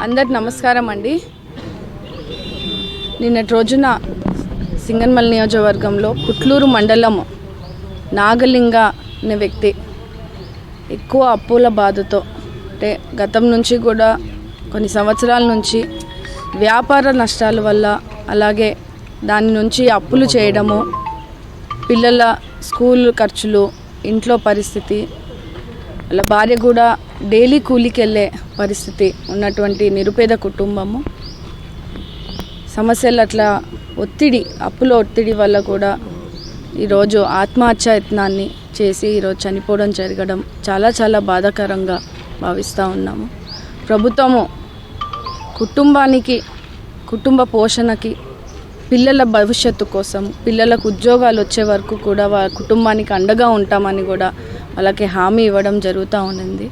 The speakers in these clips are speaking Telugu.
అందరికి నమస్కారం అండి. నిన్నటి రోజున సింగన్మల్ నియోజకవర్గంలో పుట్లూరు మండలం నాగలింగ అనే వ్యక్తి ఎక్కువ అప్పుల బాధతో అంటే గతం నుంచి కూడా కొన్ని సంవత్సరాల నుంచి వ్యాపార నష్టాల వల్ల అలాగే దాని నుంచి అప్పులు చేయడము పిల్లల స్కూల్ ఖర్చులు ఇంట్లో పరిస్థితి వాళ్ళ భార్య కూడా డైలీ కూలికి వెళ్ళే పరిస్థితి ఉన్నటువంటి నిరుపేద కుటుంబము. సమస్యలు అట్లా ఒత్తిడి అప్పుల ఒత్తిడి వల్ల కూడా ఈరోజు ఆత్మహత్యాయత్నాన్ని చేసి ఈరోజు చనిపోవడం జరగడం చాలా చాలా బాధాకరంగా భావిస్తూ ఉన్నాము. ప్రభుత్వము కుటుంబానికి కుటుంబ పోషణకి పిల్లల భవిష్యత్తు కోసం పిల్లలకు ఉద్యోగాలు వచ్చే వరకు కూడా వారి కుటుంబానికి అండగా ఉంటామని కూడా వాళ్ళకి హామీ ఇవ్వడం జరుగుతూ ఉండింది.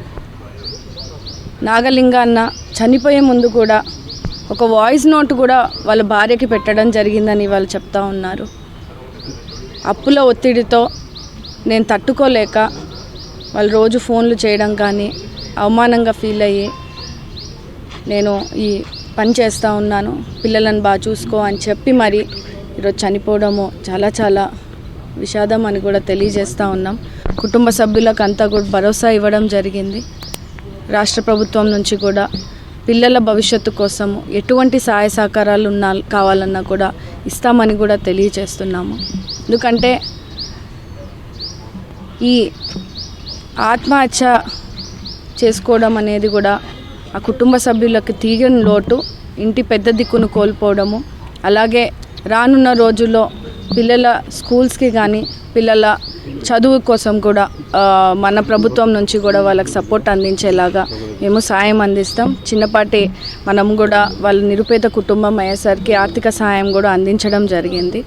నాగలింగాన్న చనిపోయే ముందు కూడా ఒక వాయిస్ నోట్ కూడా వాళ్ళ భార్యకి పెట్టడం జరిగిందని వాళ్ళు చెప్తా ఉన్నారు. అప్పుల ఒత్తిడితో నేను తట్టుకోలేక వాళ్ళు రోజు ఫోన్లు చేయడం కానీ అవమానంగా ఫీల్ అయ్యి నేను ఈ పని చేస్తూ ఉన్నాను పిల్లలను బాగా చూసుకో అని చెప్పి మరి ఈరోజు చనిపోవడము చాలా చాలా విషాదం అని కూడా తెలియజేస్తూ ఉన్నాం. కుటుంబ సభ్యులకు అంతా కూడా భరోసా ఇవ్వడం జరిగింది. రాష్ట్ర ప్రభుత్వం నుంచి కూడా పిల్లల భవిష్యత్తు కోసం ఎటువంటి సహాయ సహకారాలు ఉన్నా కావాలన్నా కూడా ఇస్తామని కూడా తెలియజేస్తున్నాము. ఎందుకంటే ఈ ఆత్మహత్య చేసుకోవడం అనేది కూడా ఆ కుటుంబ సభ్యులకు తీగని లోటు ఇంటి పెద్ద దిక్కును కోల్పోవడము అలాగే రానున్న రోజుల్లో పిల్లల స్కూల్స్కి కానీ పిల్లల చదువు కోసం కూడా మన ప్రభుత్వం నుంచి కూడా వాళ్ళకి సపోర్ట్ అందించేలాగా మేము సాయం అందిస్తాం. చిన్నపాటి మనం కూడా వాళ్ళ నిరుపేద కుటుంబం అయ్యేసరికి ఆర్థిక సహాయం కూడా అందించడం జరిగింది.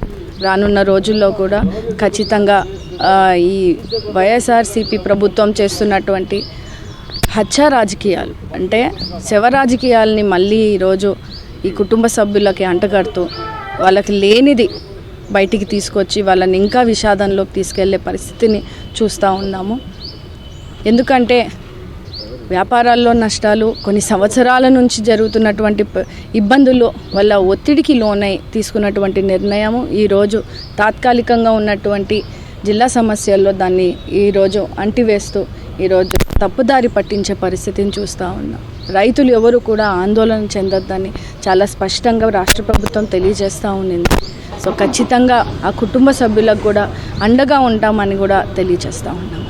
రానున్న రోజుల్లో కూడా ఖచ్చితంగా ఈ వైఎస్ఆర్సిపి ప్రభుత్వం చేస్తున్నటువంటి హత్య రాజకీయాలు అంటే శవ రాజకీయాలని మళ్ళీ ఈరోజు ఈ కుటుంబ సభ్యులకి అంటగడుతూ వాళ్ళకి లేనిది బయటికి తీసుకొచ్చి వాళ్ళని ఇంకా విషాదంలోకి తీసుకెళ్ళే పరిస్థితిని చూస్తూ ఉన్నాము. ఎందుకంటే వ్యాపారాల్లో నష్టాలు కొన్ని సంవత్సరాల నుంచి జరుగుతున్నటువంటి ఇబ్బందులు వల్ల ఒత్తిడికి లోనై తీసుకున్నటువంటి నిర్ణయము ఈరోజు తాత్కాలికంగా ఉన్నటువంటి జిల్లా సమస్యల్లో దాన్ని ఈరోజు అంటివేస్తూ ఈరోజు తప్పుదారి పట్టించే పరిస్థితిని చూస్తూ ఉన్నాం. రైతులు ఎవరు కూడా ఆందోళన చెందొద్దని చాలా స్పష్టంగా రాష్ట్ర ప్రభుత్వం తెలియజేస్తూ ఉండింది సో ఖచ్చితంగా ఆ కుటుంబ సభ్యులకు కూడా అండగా ఉంటామని కూడా తెలియజేస్తూ ఉన్నాం.